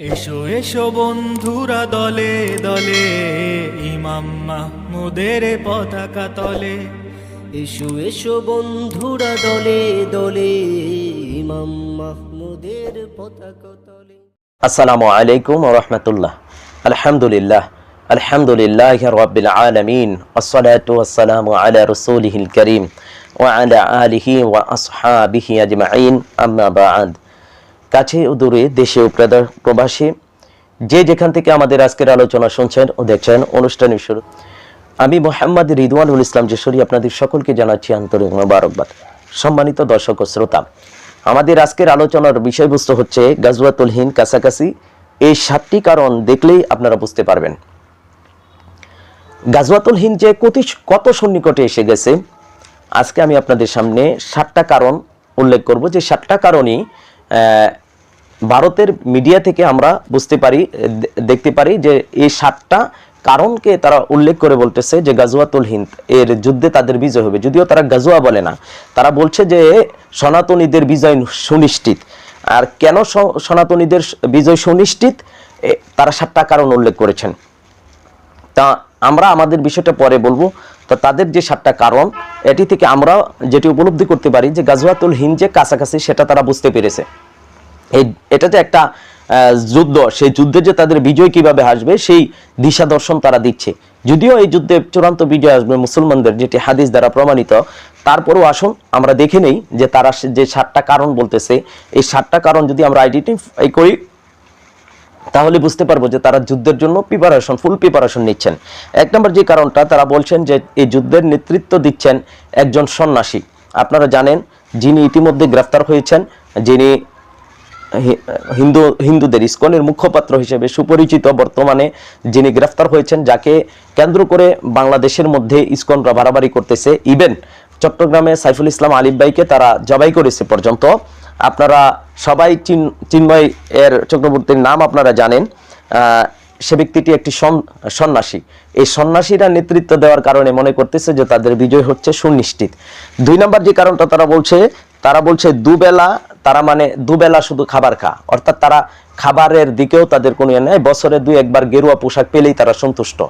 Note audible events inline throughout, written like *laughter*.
এসো এসো বন্ধুরা দলে দলে ইমাম মাহমুদের পতাকা তলে। এসো এসো বন্ধুরা দলে দলে ইমাম মাহমুদের পতাকা তলে। আসসালামু আলাইকুম রহমতুল্লাহ। আলহামদুলিল্লাহ আলহামদুলিল্লাহ রবিল আলমিন আসসালাতু আসসালামু আলা রসুলিহিল করিম ওয়ালা আলিহি ওয়া আসহাবিহি আজমাইন। আম্মা বাদ। কাছে ও দূরে দেশে ও প্রবাসী। যে যেখান থেকে আমাদের আজকের আলোচনা শুনছেন ও দেখছেন, অনুষ্ঠানের শুরু। আমি মোহাম্মদ রিদওয়ানুল ইসলাম যেশরী আপনাদের সকলকে জানাচ্ছি আন্তরিক মোবারকবাদ। সম্মানিত দর্শক ও শ্রোতা, আমাদের আজকের আলোচনার বিষয়বস্তু হচ্ছে গাজওয়াতুল হিন্দ কাছাকাছি। এই সাতটি কারণ দেখলেই আপনারা বুঝতে পারবেন। গাজওয়াতুল হিন্দ যে কত কত সন্নিকটে এসে গেছে, আজকে আমি আপনাদের সামনে সাতটা কারণ উল্লেখ করব। যে সাতটা কারণই ভারতের মিডিয়া থেকে আমরা বুঝতে পারি দেখতে পারি যে এই সাতটা কারণকে তারা উল্লেখ করে বলতেছে যে গাজওয়াতুল হিন্দ, এর যুদ্ধে তাদের বিজয় হবে। যদিও তারা গাজওয়া বলে না, তারা বলছে যে সনাতনীদের বিজয় সুনিশ্চিত। আর কেন সনাতনীদের বিজয় সুনিশ্চিত? তারা সাতটা কারণ উল্লেখ করেছেন। তা আমরা আমাদের বিষয়টা পরে বলব। তো তাদের যে সাতটা কারণ, এটি থেকে আমরা যেটি উপলব্ধি করতে পারি যে গাজওয়াতুল হিন্দ যে কাছাকাছি, সেটা তারা বুঝতে পেরেছে। এই, এটা যে একটা যুদ্ধ, সেই যুদ্ধে যে তাদের বিজয় কীভাবে আসবে, সেই দিশা দর্শন তারা দিচ্ছে। যদিও এই যুদ্ধে চূড়ান্ত বিজয় আসবে মুসলমানদের, যেটি হাদিস দ্বারা প্রমাণিত, তারপরেও আসুন, আমরা দেখে নেই যে তারা যে সাতটা কারণ বলতেছে, এই সাতটা কারণ যদি আমরা আইডেন্টিফাই করি তাহলে বুঝতে পারব যে তারা যুদ্ধের জন্য প্রিপারেশন ফুল প্রিপারেশন নিচ্ছেন। এক নম্বর যে কারণটা, তারা বলছেন যে এই যুদ্ধের নেতৃত্ব দিচ্ছেন একজন সন্ন্যাসী। আপনারা জানেন, যিনি ইতিমধ্যে গ্রেফতার হয়েছেন, যিনি হিন্দু, হিন্দুদের ইস্কনের মুখপাত্র হিসেবে সুপরিচিত বর্তমানে যিনি গ্রেফতার হয়েছেন, যাকে কেন্দ্র করে বাংলাদেশের মধ্যে ইস্কনরা বাড়াবাড়ি করতেছে। ইভেন চট্টগ্রামে সাইফুল ইসলাম আলিফ ভাইকে তারা জবাই করেছে পর্যন্ত। আপনারা সবাই চিন- চিন্ময় এর চক্রবর্তীর নাম আপনারা জানেন। সে ব্যক্তিটি একটি সন- সন্ন্যাসী। এই সন্ন্যাসীরা নেতৃত্ব দেওয়ার কারণে মনে করতেছে যে তাদের বিজয় হচ্ছে সুনিশ্চিত। দুই নম্বর যে কারণটা তারা বলছে তারা বলছে দুবেলা, তারা মানে দুবেলা শুধু খাবার খা। অর্থাৎ তারা খাবারের দিকেও তাদের কোনো ইয়ে নেই, বছরে দুই একবার গেরুয়া পোশাক পেলেই তারা সন্তুষ্ট।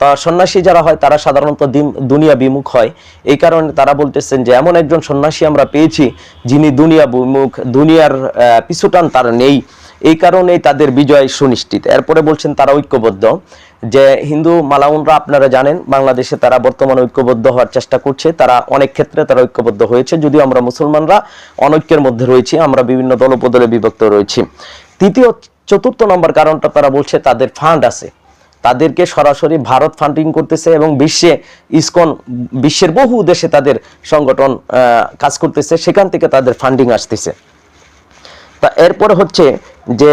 তা সন্ন্যাসী যারা হয়, তারা সাধারণত দিন- দুনিয়া বিমুখ হয়। এই কারণে তারা বলতেছেন যে, এমন একজন সন্ন্যাসী আমরা পেয়েছি, যিনি দুনিয়া বিমুখ, দুনিয়ার পিছুটান তার নেই। এই কারণেই তাদের বিজয় সুনিশ্চিত। এরপরে বলছেন, তারা ঐক্যবদ্ধ। যে হিন্দু মালাউনরা, আপনারা জানেন, বাংলাদেশে তারা বর্তমানে ঐক্যবদ্ধ হওয়ার চেষ্টা করছে। তারা অনেক ক্ষেত্রে তারা ঐক্যবদ্ধ হয়েছে। যদিও আমরা মুসলমানরা অনৈক্যের মধ্যে রয়েছি, আমরা বিভিন্ন দলপদলে বিভক্ত রয়েছি। তৃতীয়, চতুর্থ নম্বর কারণটা তারা বলছে, তাদের ফান্ড আছে। তাদেরকে সরাসরি ভারত ফান্ডিং করতেছে এবং বিশ্বে ইসকন, বিশ্বের বহু দেশে তাদের সংগঠন কাজ করতেছে, সেখান থেকে তাদের ফান্ডিং আসতেছে। তা এরপরে হচ্ছে যে,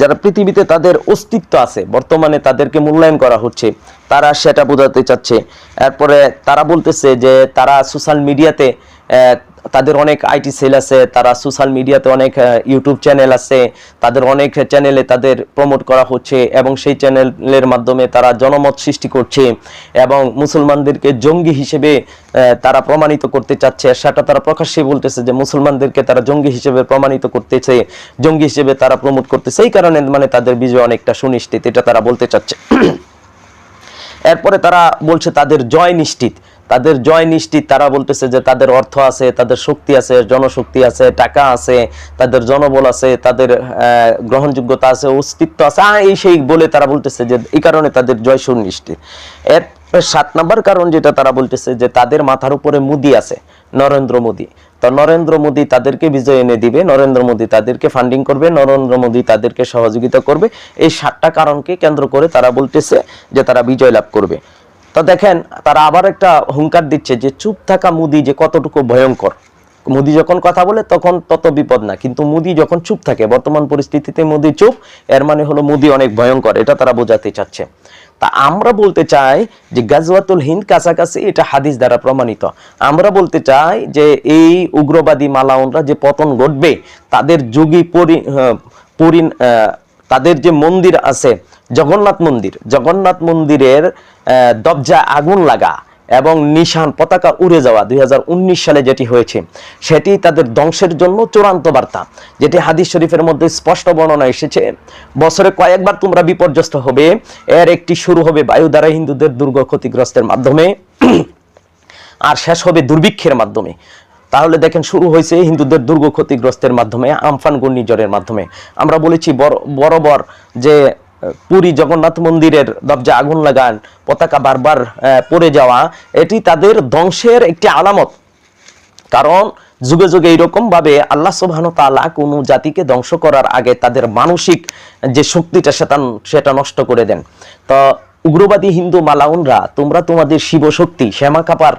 যারা পৃথিবীতে তাদের অস্তিত্ব আছে, বর্তমানে তাদেরকে মূল্যায়ন করা হচ্ছে, তারা সেটা বোঝাতে চাচ্ছে। এরপরে তারা বলতেছে যে, তারা সোশ্যাল মিডিয়াতে তাদের অনেক আইটি সেল আছে, তারা সোশ্যাল মিডিয়াতে অনেক ইউটিউব চ্যানেল আছে, তাদের অনেক চ্যানেলে তাদের প্রমোট করা হচ্ছে এবং সেই চ্যানেলের মাধ্যমে তারা জনমত সৃষ্টি করছে এবং মুসলমানদেরকে জঙ্গি হিসেবে তারা প্রমাণিত করতে চাচ্ছে। সেটা তারা প্রকাশ্যে বলতেছে যে মুসলমানদেরকে তারা জঙ্গি হিসেবে প্রমাণিত করতেছে, জঙ্গি হিসেবে তারা প্রমোট করতেছে। এই কারণে মানে তাদের বিজয় অনেকটা সুনিশ্চিত, এটা তারা বলতে চাচ্ছে। *clears throat* এরপরে তারা বলছে তাদের জয় নিশ্চিত। তাদের জয় নিশ্চিত। তারা বলতেছে যে তাদের অর্থ আছে, তাদের শক্তি আছে, জনশক্তি আছে, টাকা আছে, তাদের জনবল আছে, তাদের গ্রহণযোগ্যতা আছে, অস্তিত্ব আছে। এই সেই বলে তারা বলতেছে যে এই কারণে তাদের জয় সুনিশ্চিত। এর সাত নম্বর কারণ যেটা তারা বলতেছে যে তাদের মাথার উপরে মুদি আছে, নরেন্দ্র মোদী। তো নরেন্দ্র মোদী তাদেরকে বিজয় এনে দিবে, নরেন্দ্র মোদী তাদেরকে ফান্ডিং করবে, নরেন্দ্র মোদী তাদেরকে সহযোগিতা করবে। এই সাতটা কারণকে কেন্দ্র করে তারা বলতেছে যে তারা বিজয় লাভ করবে। তো দেখেন তারা আবার একটা হুঙ্কার দিচ্ছে যে চুপ থাকা মুদি যে কতটুকু ভয়ঙ্কর। মোদি যখন কথা বলে তখন তত বিপদ না কিন্তু মোদি যখন চুপ থাকে বর্তমান পরিস্থিতিতে মোদি চুপ এর মানে হলো মোদি অনেক ভয়ঙ্কর এটা তারা বোঝাতে চাচ্ছে। তা আমরা বলতে চাই যে গাজওয়াতুল হিন্দ কাছাকাছি এটা হাদিস দ্বারা প্রমাণিত। আমরা বলতে চাই যে এই উগ্রবাদী মালাউনরা যে পতন ঘটবে তাদের যুগী পরি আহ, পরি তাদের যে মন্দির আছে, জগন্নাথ মন্দির, জগন্নাথ মন্দিরের দরজা আগুন লাগা এবং নিশান পতাকা উড়ে যাওয়া দুই হাজার উনিশ সালে যেটি হয়েছে, সেটি তাদের ধ্বংসের জন্য চূড়ান্ত বার্তা। যেটি হাদিস শরীফের মধ্যে স্পষ্ট বর্ণনা এসেছে, বছরে কয়েকবার তোমরা বিপর্যস্ত হবে, এর একটি শুরু হবে বায়ু দ্বারা হিন্দুদের দুর্গ ক্ষতিগ্রস্তের মাধ্যমে, আর শেষ হবে দুর্ভিক্ষের মাধ্যমে। তাহলে দেখেন শুরু হয়েছে হিন্দুদের দুর্গ ক্ষতিগ্রস্তের মাধ্যমে, আমফান ঘূর্ণিঝড়ের মাধ্যমে। আমরা বলেছি বরাবর যে পুরী জগন্নাথ মন্দিরের দরজা আগুন লাগান, পতাকা বারবার পড়ে যাওয়া, এটি তাদের ধ্বংসের একটি আলামত। কারণ যুগে যুগে এইরকম ভাবে আল্লাহ সুবহান তাআলা কোনো জাতিকে ধ্বংস করার আগে তাদের মানসিক যে শক্তিটা সেটা সেটা নষ্ট করে দেন। তো উগ্রবাদী হিন্দু মালাউনরা, তোমরা তোমাদের শিব শক্তি শ্যামা কাপার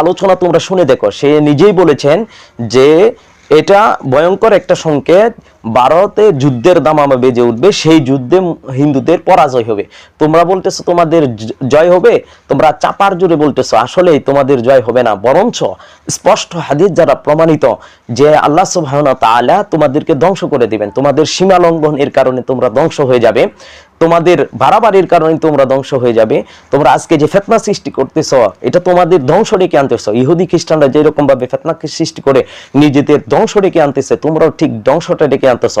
আলোচনা তোমরা শুনে দেখো। সে নিজেই বলেছেন যে এটা ভয়ঙ্কর একটা সংকেত, ভারতে যুদ্ধের দামামা বেজে উঠবে, সেই যুদ্ধে হিন্দুদের পরাজয় হবে। তোমরা বলতেছো তোমাদের জয় হবে, তোমরা চাপার জোরে বলতেছো, আসলেই তোমাদের জয় হবে না। বরঞ্চ স্পষ্ট হাদিস যারা প্রমাণিত যে আল্লাহ সুবহানাহু ওয়া তাআলা তোমাদেরকে ধ্বংস করে দিবেন। তোমাদের সীমা লঙ্ঘন এর কারণে তোমরা ধ্বংস হয়ে যাবে। তোমাদের বাড়াবাড়ির কারণে তোমরা ধ্বংস হয়ে যাবে। তোমরা আজকে যে ফেতনা সৃষ্টি করতেছ, এটা তোমাদের ধ্বংস ডেকে আনতেছ। ইহুদি খ্রিস্টানরা যেরকম ভাবে ফেতনাকে সৃষ্টি করে নিজেদের ধ্বংস ডেকে আনতেছে, তোমরাও ঠিক ধ্বংসটা ডেকে আনতেছ।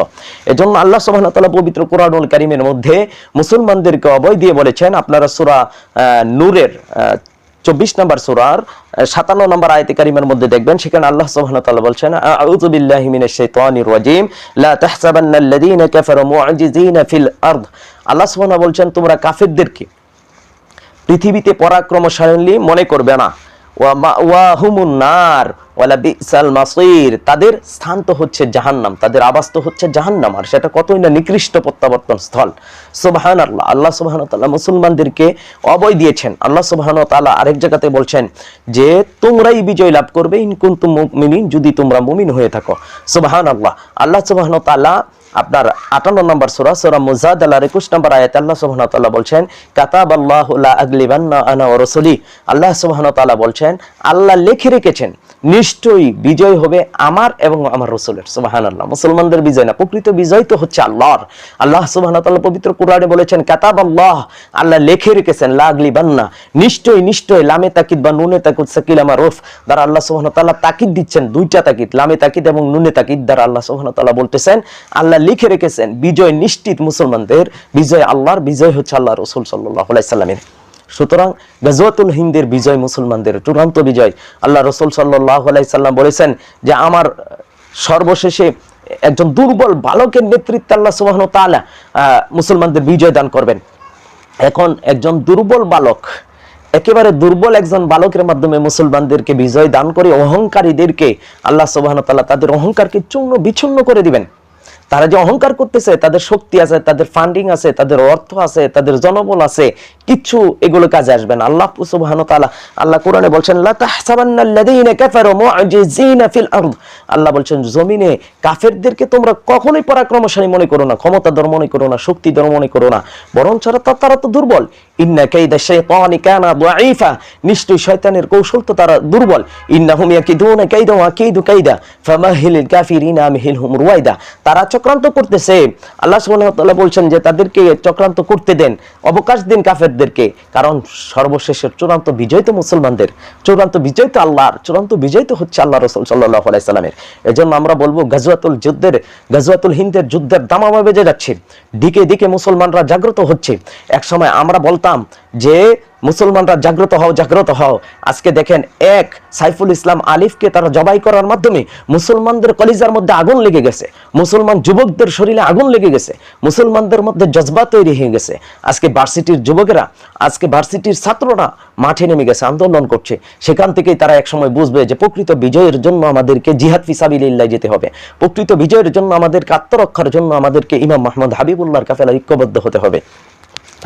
এজন্য আল্লাহ সুবহানাহু তাআলা পবিত্র কোরআনুল কারীমের মধ্যে মুসলমানদেরকে অবয় দিয়ে বলেছেন, আপনারা সূরা নূরের চব্বিশ নম্বর সুরার সাতান্ন নম্বর আয়তে কারিমের মধ্যে দেখবেন, সেখানে আল্লাহ ওয়া তাআলা বলছেন, আউযু বিল্লাহি মিনাশ শাইতানির রাজিম, লা তাহসাবান্নাল্লাযীনা কাফারু মুআজিজিনা ফিল আরদ। আল্লাহ সুবহানাহু বলছেন, তোমরা কাফেরদেরকে পৃথিবীতে পরাক্রমশালী মনে করবে না। তাদের স্থান তো হচ্ছে জাহান্নাম, তাদের আবাস তো হচ্ছে জাহান্নাম, আর সেটা কতই না নিকৃষ্ট প্রত্যাবর্তন স্থল। সুবহানাল্লাহ, আল্লাহ আল্লাহ ওয়া তাআলা মুসলমানদেরকে অবয় দিয়েছেন। আল্লাহ ওয়া তাআলা আরেক জায়গাতে বলছেন যে, তোমরাই বিজয় লাভ করবে, ইন কুনতুম মুমিনিন, যদি তোমরা মুমিন হয়ে থাকো। সুবহানাল্লাহ, আল্লাহ আল্লাহ ওয়া তাআলা আপনার আটান্ন নম্বর সুরা সুরা মুজাদালার একুশ নম্বর আয়াত আল্লাহ সুবহানাহু ওয়া তাআলা বলছেন কাতাব আল্লাহ আগলিবান্না আল্লাহ সুবহানাহু ওয়া তাআলা বলছেন, আল্লাহ লিখে রেখেছেন, নিশ্চয়ই বিজয় হবে আমার এবং আমার রসুলের। সুবহানাল্লাহ, মুসলমানদের বিজয় না, প্রকৃত বিজয় তো হচ্ছে আল্লাহর। আল্লাহ সুবহানাহু ওয়া তাআলা পবিত্র কোরআনে বলেছেন কাতাব আল্লাহ আল্লাহ লিখে রেখেছেন, লা আগলিবান্না। নিশ্চয়ই নিশ্চয়ই, লামে তাকিদ বা নুনে তাকিদ, সাকিল আমার রফ দ্বারা আল্লাহ সুবহানাহু ওয়া তাআলা তাকিদ দিচ্ছেন, দুইটা তাকিদ, লামে তাকিদ এবং নুনে তাকিদ, দ্বারা আল্লাহ সুবহানাহু ওয়া তাআলা বলতেছেন, আল্লাহ লিখে রেখেছেন বিজয় নিশ্চিত মুসলমানদের বিজয় আল্লাহর বিজয় হচ্ছে আল্লাহ রসুল আলাইহি সুতরাং গাজওয়াতুল হিন্দের বিজয় মুসলমানদের চূড়ান্ত বিজয় আল্লাহ রসুল সাল্লাহ সাল্লাম বলেছেন যে আমার সর্বশেষে একজন দুর্বল বালকের নেতৃত্বে আল্লাহ সুবাহ তাআলা আহ, মুসলমানদের বিজয় দান করবেন। এখন একজন দুর্বল বালক একেবারে দুর্বল একজন বালকের মাধ্যমে মুসলমানদেরকে বিজয় দান করে অহংকারীদেরকে আল্লাহ সুবাহ তাআলা তাদের অহংকারকে চূর্ণ বিচ্ছিন্ন করে দিবেন। তারা যে অহংকার করতেছে, তাদের শক্তি আছে, তাদের ফান্ডিং আছে, তাদের অর্থ আছে, তাদের জনবল আছে কিচ্ছু এগুলো কাজে আসবে না। আল্লাহ তাআলা, আল্লাহ কোরআনে বলছেন কাফারু আল্লাহ বলছেন, জমিনে কাফেরদেরকে তোমরা কখনোই পরাক্রমশালী মনে করো না, ক্ষমতাধর মনে করো না, শক্তিধর মনে করো না। বরং তো, তারা তো দুর্বল। ইন্না শয়তানের কৌশল তো তারা দুর্বল। ইন্নাহুম ইয়াকিদুনা কাইদা ওয়া রুয়াইদা। তারা চক্রান্ত করতেছে। আল্লাহ সুবহানাহু তাআলা বলছেন যে, তাদেরকে চক্রান্ত করতে দেন। অবকাশ দিন কাফেরদেরকে কারণ সর্বশেষের চূড়ান্ত বিজয় তো মুসলমানদের, চূড়ান্ত বিজয় তো আল্লাহর, চূড়ান্ত বিজয় তো হচ্ছে আল্লাহ রসুল সাল্লাহ আলাইসাল্লামের এজন্য আমরা বলব গাজওয়াতুল যুদ্ধের, গাজওয়াতুল হিন্দের যুদ্ধের দামামা বেজে যাচ্ছে। দিকে দিকে মুসলমানরা জাগ্রত হচ্ছে। এক সময় আমরা বলতাম যে মুসলমানরা জাগ্রত হও জাগ্রত হও। আজকে দেখেন এক সাইফুল ইসলাম আলিফকে তারা জবাই করার মাধ্যমে মুসলমানদের কলিজার মধ্যে আগুন লেগে গেছে। মুসলমান যুবকদের শরীরে আগুন লেগে গেছে। মুসলমানদের মধ্যে জজবা তৈরি হয়ে গেছে। আজকে ভার্সিটির যুবকেরা, আজকে ভার্সিটির ছাত্ররা মাঠে নেমে গেছে, আন্দোলন করছে। সেখান থেকেই তারা একসময় বুঝবে যে প্রকৃত বিজয়ের জন্য আমাদেরকে জিহাদ ফিসাবিল্লাহ যেতে হবে। প্রকৃত বিজয়ের জন্য আমাদেরকে আত্মরক্ষার জন্য আমাদেরকে ইমাম মাহমুদ হাবিবুল্লাহর কাফেলা ঐক্যবদ্ধ হতে হবে।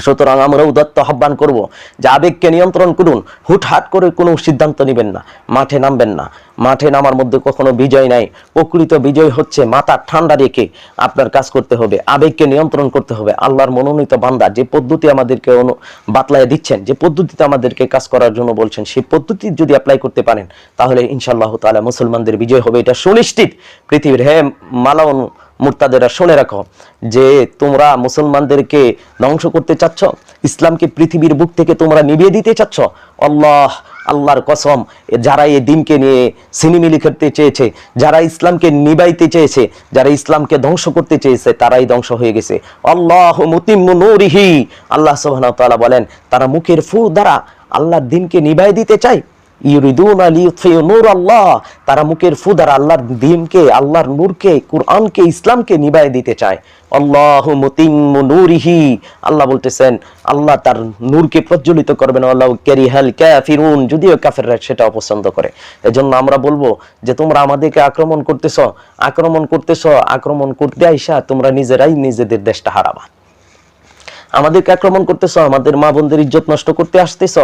সুতরাং আমরা উদাত্ত আহ্বান করব যে আবেগকে নিয়ন্ত্রণ করুন। হুটহাট করে কোনো সিদ্ধান্ত নেবেন না। মাঠে নামবেন না। মাঠে নামার মধ্যে কখনো বিজয় নাই। প্রকৃত বিজয় হচ্ছে মাথা ঠান্ডা রেখে আপনার কাজ করতে হবে। আবেগকে নিয়ন্ত্রণ করতে হবে। আল্লাহর মনোনীত বান্দা যে পদ্ধতি আমাদেরকে অনু বাতলায় দিচ্ছেন, যে পদ্ধতিতে আমাদেরকে কাজ করার জন্য বলছেন, সেই পদ্ধতি যদি অ্যাপ্লাই করতে পারেন, তাহলে ইনশাআল্লাহ তাআলা মুসলমানদের বিজয় হবে। এটা সুনিশ্চিত। পৃথিবীর হে মালাউন মুরতাদেরা শুনে রাখো যে তোমরা মুসলমানদেরকে ধ্বংস করতে চাচ্ছ, ইসলামকে পৃথিবীর বুক থেকে তোমরা নিভিয়ে দিতে চাচ্ছ, আল্লাহ, আল্লাহর কসম যারা এই দিনকে নিয়ে সিনেমিলি খেলতে চেয়েছে, যারা ইসলামকে নিবাইতে চেয়েছে, যারা ইসলামকে ধ্বংস করতে চেয়েছে, তারাই ধ্বংস হয়ে গেছে। আল্লাহ মুতিম্মু নূরিহি। আল্লাহ ওয়া বলেন, তারা মুখের ফু দ্বারা আল্লাহর দিনকে নিভাই দিতে চায়। তারা মুখের ফু দ্বারা আল্লাহর দিনকে, আল্লাহর নূরকে, কুরআনকে, ইসলামকে নিভাই দিতে চায়। আল্লাহু নূরিহি। আল্লাহ বলতেছেন, আল্লাহ তার নূরকে প্রজ্বলিত করবেন। আল্লাহ কারিহাল কাফিরুন। যদিও সেটা অপছন্দ করে। আমরা বলব যে, তোমরা আমাদেরকে আক্রমণ করতেছ আক্রমণ করতেছ, আক্রমণ করতে আইসা তোমরা নিজেরাই নিজেদের দেশটা হারাবা। আমাদেরকে আক্রমণ করতেছ, আমাদের মা বোনদের ইজ্জত নষ্ট করতে আসতেছ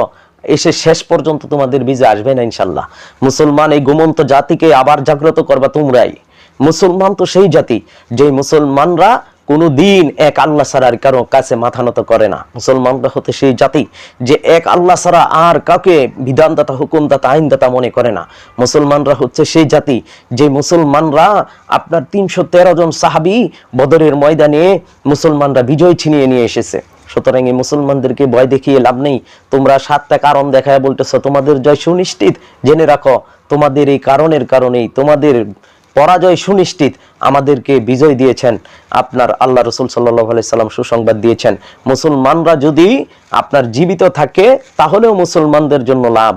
এসে শেষ পর্যন্ত তোমাদের বিজয় আসবে না ইনশাল্লাহ। মুসলমান এই গোমন্ত জাতিকে আবার জাগ্রত করবা তোমরাই। মুসলমান তো সেই জাতি যে মুসলমানরা কোনো দিন এক আল্লাহ ছাড়ার কারও কাছে মাথা নত করে না। মুসলমানরা হতে সেই জাতি, যে এক আল্লাহ ছাড়া আর কাউকে বিধানদাতা, হুকুমদাতা, আইনদাতা মনে করে না। মুসলমানরা হচ্ছে সেই জাতি, যে মুসলমানরা আপনার তিনশো তেরো জন সাহাবি বদরের ময়দানে মুসলমানরা বিজয় ছিনিয়ে নিয়ে এসেছে। সুতরাং এই মুসলমানদেরকে ভয় দেখিয়ে লাভ নেই। তোমরা সাতটা কারণ দেখায় বলতেছ, তোমাদের জয় সুনিশ্চিত। জেনে রাখো, তোমাদের এই কারণের কারণেই তোমাদের পরাজয় সুনিশ্চিত। আমাদেরকে বিজয় দিয়েছেন। আপনার আল্লাহ রসুল সাল্লাহ সাল্লাম সুসংবাদ দিয়েছেন। মুসলমানরা যদি আপনার জীবিত থাকে, তাহলেও মুসলমানদের জন্য লাভ।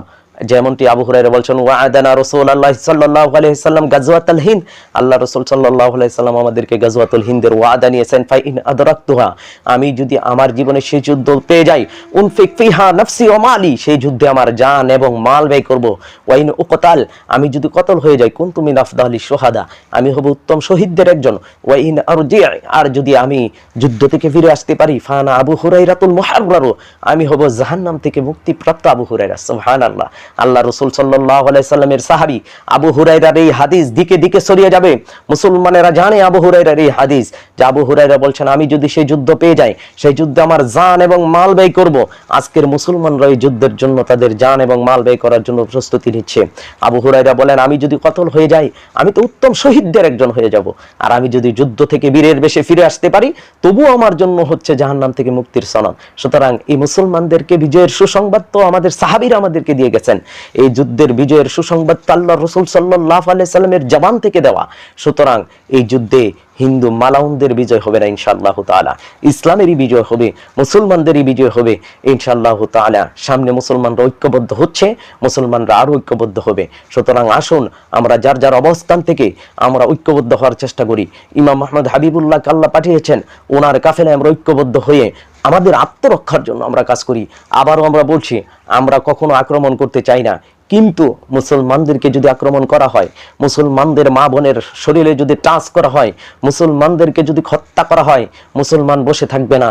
যেমনটি আবু হুরাইরা বলছেন ওয়াদানা রাসূলুল্লাহ সাল্লাল্লাহু আলাইহি সাল্লাম গাজওয়াতুল হিন্দ। আল্লাহ রাসূল সাল্লাল্লাহু আলাইহি আমাদেরকে গাজওয়াতুল হিন্দের ওয়াদা নিয়েছেন ফাই ইন আদরাকতুহা। আমি যদি আমার জীবনে সেই যুদ্ধ পেয়ে যাই, উনফিক ফিহা নাফসি ওয়া মালি, সেই যুদ্ধে আমার জান এবং মাল ব্যয় করব। ওয়াইন উকতাল, আমি যদি কতল হয়ে যাই, কুনতু মিন আফদালি শুহাদা, আমি হব উত্তম শহীদদের একজন। ওয়াইন আরজি, আর যদি আমি যুদ্ধ থেকে ফিরে আসতে পারি, ফানা আবু হুরাইরাতুল মুহাররারু, আমি হব জাহান্নাম থেকে মুক্তিপ্রাপ্ত আবু হুরাইরা সুবহানাল্লাহ। আল্লাহ রসুল সাল্লাহ সাল্লামের সাহাবি আবু হুরাইরার এই হাদিস দিকে দিকে ছড়িয়ে যাবে। মুসলমানেরা জানে আবু হুরাইরার এই হাদিস। যে আবু হুরাইরা বলছেন, আমি যদি সেই যুদ্ধ পেয়ে যাই, সেই যুদ্ধে আমার জান এবং মাল ব্যয় করব। আজকের মুসলমানরা এই যুদ্ধের জন্য তাদের জান এবং মাল ব্যয় করার জন্য প্রস্তুতি নিচ্ছে। আবু হুরাইরা বলেন, আমি যদি কতল হয়ে যাই, আমি তো উত্তম শহীদদের একজন হয়ে যাব। আর আমি যদি যুদ্ধ থেকে বীরের বেশে ফিরে আসতে পারি, তবুও আমার জন্য হচ্ছে জাহান্নাম থেকে মুক্তির সনদ। সুতরাং এই মুসলমানদেরকে বিজয়ের সুসংবাদ তো আমাদের সাহাবীরা আমাদেরকে দিয়ে গেছেন। এই যুদ্ধের বিজয়ের সুসংবাদ তাল্লা রসুল সাল্লাহ আলাইসাল্লামের জবান থেকে দেওয়া। সুতরাং এই যুদ্ধে হিন্দু মালাউনদের বিজয় হবে না ইনশাআল্লাহ তাআলা। ইসলামেরই বিজয় হবে, মুসলমানদেরই বিজয় হবে ইনশাআল্লাহ তাআলা। সামনে মুসলমানরা ঐক্যবদ্ধ হচ্ছে, মুসলমানরা আরও ঐক্যবদ্ধ হবে। সুতরাং আসুন, আমরা যার যার অবস্থান থেকে আমরা ঐক্যবদ্ধ হওয়ার চেষ্টা করি। ইমাম মাহমুদ হাবিবুল্লাহ আল্লাহ পাঠিয়েছেন, ওনার কাফেলে আমরা ঐক্যবদ্ধ হয়ে আমাদের আত্মরক্ষার জন্য আমরা কাজ করি। আবারও আমরা বলছি, আমরা কখনো আক্রমণ করতে চাই না। কিন্তু মুসলমানদেরকে যদি আক্রমণ করা হয়, মুসলমানদের মা বোনের শরীরে যদি টাচ করা হয়, মুসলমানদেরকে যদি হত্যা করা হয়, মুসলমান বসে থাকবে না।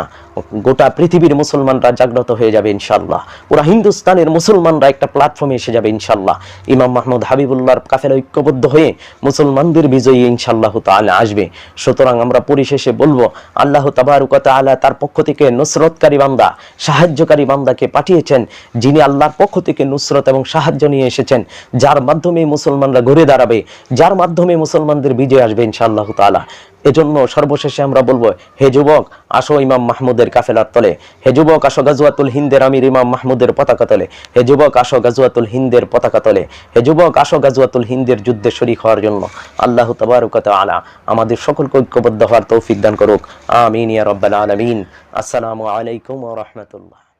গোটা পৃথিবীর মুসলমানরা জাগ্রত হয়ে যাবে ইনশাল্লাহ পুরা হিন্দুস্তানের মুসলমানরা একটা প্ল্যাটফর্মে এসে যাবে ইনশাল্লাহ ইমাম মাহমুদ হাবিবুল্লাহর কাফের ঐক্যবদ্ধ হয়ে মুসলমানদের বিজয়ী ইনশাল্লাহ তাআলা আসবে। সুতরাং আমরা পরিশেষে বলব, আল্লাহ তাবারুক তাআলা তার পক্ষ থেকে নুসরতকারী বান্দা, সাহায্যকারী বান্দাকে পাঠিয়েছেন, যিনি আল্লাহর পক্ষ থেকে নুসরত এবং সাহায্য নিয়ে এসেছেন, যার মাধ্যমে মুসলমানরা ঘুরে দাঁড়াবে, যার মাধ্যমে মুসলমানদের বিজয় আসবে ইনশাআল্লাহ তাআলা। এজন্য সর্বশেষে আমরা বলব, হে যুবক, আসো ইমাম মাহমুদের কাফেলার তলে। হে যুবক, আসো গাজুয়াতুল হিন্দের আমির ইমাম মাহমুদের পতাকা তলে। হে যুবক, আসো গাজুয়াতুল হিন্দের পতাকা তলে। হে যুবক, আসো গাজুয়াতুল হিন্দের যুদ্ধে শরিক হওয়ার জন্য। আল্লাহ তবরকত আলা আমাদের সকলকে ঐক্যবদ্ধ হওয়ার তৌফিক দান করুক। আমিন ইয়া রব্বাল আলামিন। আসসালামু আলাইকুম রাহমাতুল্লাহ।